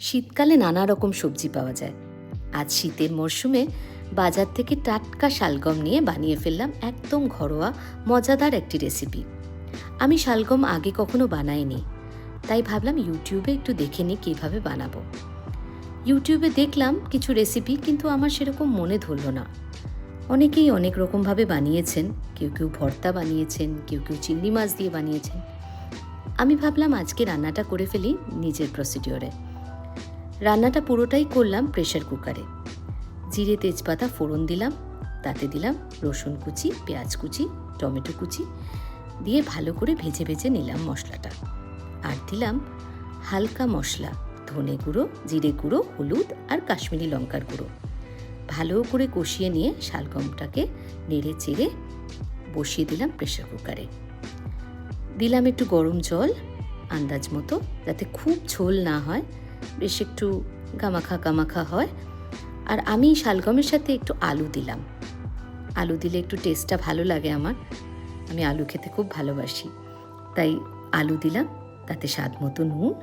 শীতকালে নানা রকম সবজি পাওয়া যায়। আজ শীতের মরশুমে বাজার থেকে টাটকা শালগম নিয়ে বানিয়ে ফেললাম একদম ঘরোয়া, মজাদার একটি রেসিপি। আমি শালগম আগে কখনো বানাইনি, তাই ভাবলাম ইউটিউবে একটু দেখে নিই কীভাবে বানাবো। ইউটিউবে দেখলাম কিছু রেসিপি, কিন্তু আমার সেরকম মনে ধরলো না। অনেকেই অনেক রকমভাবে বানিয়েছেন, কেউ কেউ ভর্তা বানিয়েছেন, কেউ কেউ চিংড়ি মাছ দিয়ে বানিয়েছেন। আমি ভাবলাম আজকে রান্নাটা করে ফেলি নিজের প্রসিডিওরে রান্নাটা পুরোটাই করলাম প্রেশার কুকারে জিরে তেজপাতা ফোড়ন দিলাম, তাতে দিলাম রসুন কুচি, পেঁয়াজ কুচি, টমেটো কুচি দিয়ে ভালো করে ভেজে ভেজে নিলাম মশলাটা। আর দিলাম হালকা মশলা, ধনে গুঁড়ো, জিরে গুঁড়ো, হলুদ আর কাশ্মীরি লঙ্কার গুঁড়ো। ভালো করে কষিয়ে নিয়ে শালগমটাকে নেড়ে চেড়ে বসিয়ে দিলাম প্রেশার কুকারে দিলাম একটু গরম জল, আন্দাজ মতো, যাতে খুব ঝোল না হয়। বেশ একটু গামাখা গামাখা হয়। আর আমি শালগমের সাথে একটু আলু দিলাম। আলু দিলে একটু টেস্টটা ভালো লাগে আমার। আমি আলু খেতে খুব ভালোবাসি। তাই আলু দিলাম, তাতে স্বাদ মতো নুন,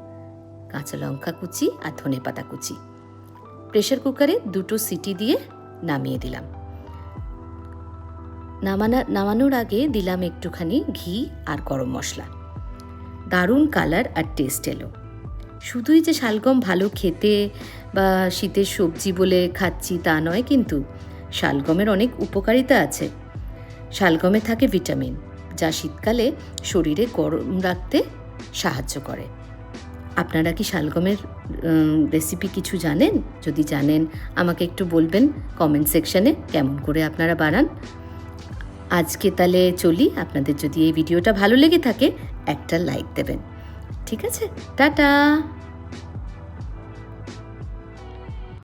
কাঁচা লঙ্কা কুচি আর ধনে পাতা কুচি। প্রেশার কুকারে দুটো সিটি দিয়ে নামিয়ে দিলাম। নামানা, নামানোর আগে দিলাম একটুখানি ঘি আর গরম মশলা। দারুণ কালার আর টেস্ট এলো। শুধুই যে শালগম ভালো খেতে বা শীতের সবজি বলে খাচ্ছি তা নয় কিন্তু শালগমের অনেক উপকারিতা আছে। শালগমে থাকে ভিটামিন, যা শীতকালে শরীরে গরম রাখতে সাহায্য করে। আপনারা কি শালগমের রেসিপি কিছু জানেন? যদি জানেন, আমাকে একটু বলবেন কমেন্ট সেকশানে কেমন করে আপনারা বানান। আজকে তাহলে চলি, আপনাদের যদি এই ভিডিওটা ভালো লেগে থাকে, একটা লাইক দেবেন। ঠিক আছে? টাটা!